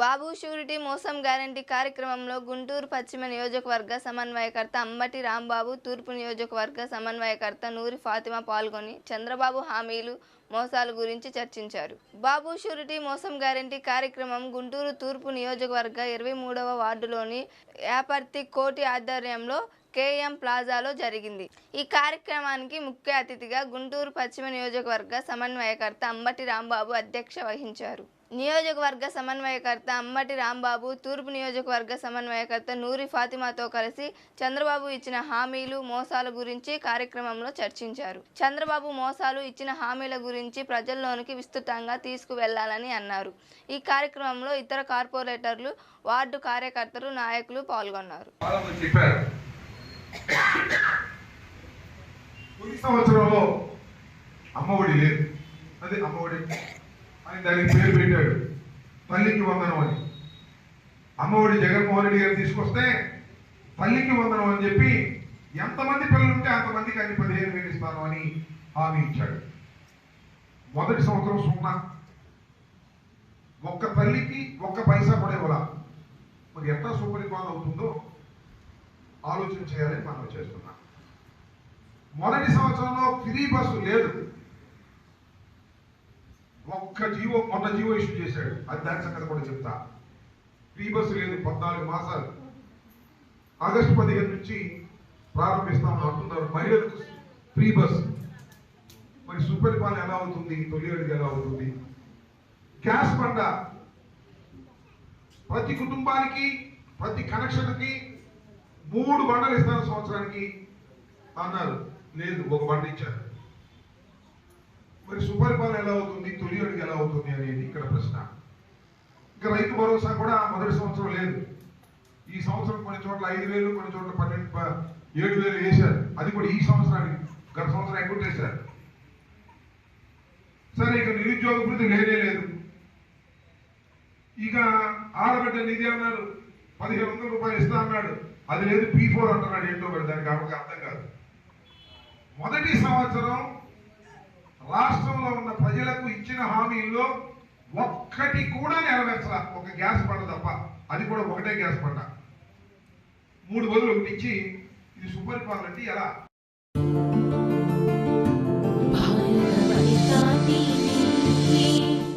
బాబు surety మోసం guarantee కార్యక్రమంలో గుంటూరు పశ్చిమ నియోజకవర్గ సమన్వయకర్త అంబటి రాంబాబు తూర్పు నియోజకవర్గ సమన్వయకర్త నూరి ఫాతిమా పాల్గొని చంద్రబాబు హామీలు మోసాల గురించి చర్చించారు. బాబు షూరిటీ మోసం గ్యారంటీ కార్యక్రమం గుంటూరు తూర్పు నియోజకవర్గ ఇరవై మూడవ వార్డులోని యాపర్తి కోటి ఆధ్వర్యంలో కేఎం ప్లాజాలో జరిగింది. ఈ కార్యక్రమానికి ముఖ్య అతిథిగా గుంటూరు పశ్చిమ నియోజకవర్గ సమన్వయకర్త అంబటి రాంబాబు అధ్యక్ష వహించారు. నియోజకవర్గ సమన్వయకర్త అమ్మటి రాంబాబు తూర్పు నియోజకవర్గ సమన్వయకర్త నూరి ఫాతిమాతో కలిసి చంద్రబాబు ఇచ్చిన హామీలు మోసాల గురించి కార్యక్రమంలో చర్చించారు. చంద్రబాబు మోసాలు ఇచ్చిన హామీల గురించి ప్రజల్లోనికి విస్తృతంగా తీసుకువెళ్ళాలని అన్నారు. ఈ కార్యక్రమంలో ఇతర కార్పొరేటర్లు వార్డు కార్యకర్తలు నాయకులు పాల్గొన్నారు. తొలి సంవత్సరంలో అమ్మఒడి లేదు. అదే అమ్మఒడి అని దానికి పేరు పెట్టాడు. తల్లికి వందనం అని. అమ్మఒడి జగన్మోహన్ రెడ్డి గారు తీసుకొస్తే తల్లికి వందనం అని చెప్పి ఎంతమంది పిల్లలు ఉంటే అంతమందికి అన్ని పదిహేను వేలు ఇస్తాను అని హామీ ఇచ్చాడు. మొదటి సంవత్సరం సున్నా. ఒక్క తల్లికి ఒక్క పైసా కూడా ఇవ్వాల. మరి ఎంత సుపరిపాలన అవుతుందో ఆలోచన చేయాలని మనం చేస్తున్నాం. మొదటి సంవత్సరంలో ఫ్రీ బస్సు లేదు. ఒక్క జీవో మొన్న జీవో ఇష్యూ చేశాడు. అది దాని సంగతి కూడా చెప్తా. ఫ్రీ బస్సు లేదు పద్నాలుగు మాసాలు. ఆగస్టు పదిహేను నుంచి ప్రారంభిస్తామని అంటున్నారు మహిళలకు ఫ్రీ బస్సు. మరి సుపరిపాలన ఎలా అవుతుంది? తొలి ఎలా అవుతుంది? గ్యాస్ బండ. ప్రతి కుటుంబానికి ప్రతి కనెక్షన్కి మూడు బండలు ఇస్తాను సంవత్సరానికి అన్నారు. లేదు ఒక బండ ఇచ్చారు. మరి సుపరిపాలన ఎలా అవుతుంది? తొలి అడుగు ఎలా అవుతుంది అనేది ఇక్కడ ప్రశ్న. ఇంకా రైతు భరోసా కూడా మొదటి సంవత్సరం లేదు. ఈ సంవత్సరం కొన్ని చోట్ల ఐదు వేలు కొన్ని చోట్ల పన్నెండు ఏడు వేలు వేశారు. అది కూడా ఈ సంవత్సరానికి గత సంవత్సరం ఎక్కువ చేశారు. సరే ఇక నిరుద్యోగ వృద్ధి లేనే లేదు. ఇక ఆడబిడ్డ నిధి అన్నారు. పదిహేను వందల రూపాయలు ఇస్తా అన్నాడు. అది లేదు పీ ఫోర్ అంటున్నాడు ఏంటో మరి దానికి ఆమెకు అర్థం కాదు. మొదటి సంవత్సరం రాష్ట్రంలో ఉన్న ప్రజలకు ఇచ్చిన హామీల్లో ఒక్కటి కూడా నెరవేర్చాల. ఒక గ్యాస్ బండ తప్ప అది కూడా ఒకటే గ్యాస్ బండ. మూడు బదులు ఒకటి ఇచ్చి ఇది సుపరిపాలన అంటే ఎలా?